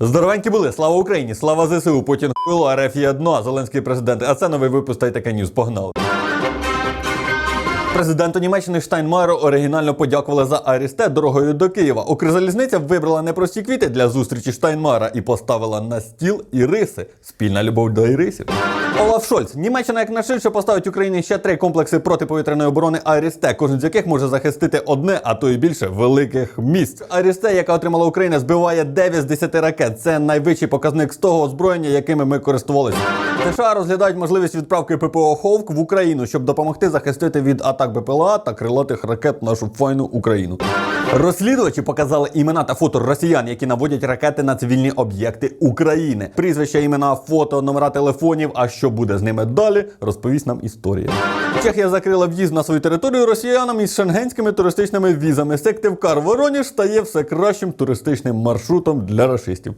Здоровенькі були, слава Україні, слава ЗСУ, Путін хуйло, РФ є дно, Зеленський президент. А це новий випуск Тайтека Ньюз. Погнали. Президенту Німеччини Штайнмайеру оригінально подякували за Арісте дорогою до Києва. Укрзалізниця вибрала непрості квіти для зустрічі Штайнмайера і поставила на стіл іриси. Спільна любов до ірисів. Олаф Шольц. Німеччина як наширше поставить Україні ще три комплекси протиповітряної оборони Арісте, кожен з яких може захистити одне, а то і більше великих місць. Арісте, яка отримала Україна, збиває 9 з 10 ракет. Це найвищий показник з того озброєння, якими ми користувалися. США розглядають можливість відправки ППО Ховк в Україну, щоб допомогти захистити від атак БПЛА та крилатих ракет нашу файну Україну. Розслідувачі показали імена та фото росіян, які наводять ракети на цивільні об'єкти України. Прізвища, імена, фото, номера телефонів. А що буде з ними далі, розповість нам історія. Чехія закрила в'їзд на свою територію росіянам із шенгенськими туристичними візами. Сективкар Вороніж стає все кращим туристичним маршрутом для рашистів.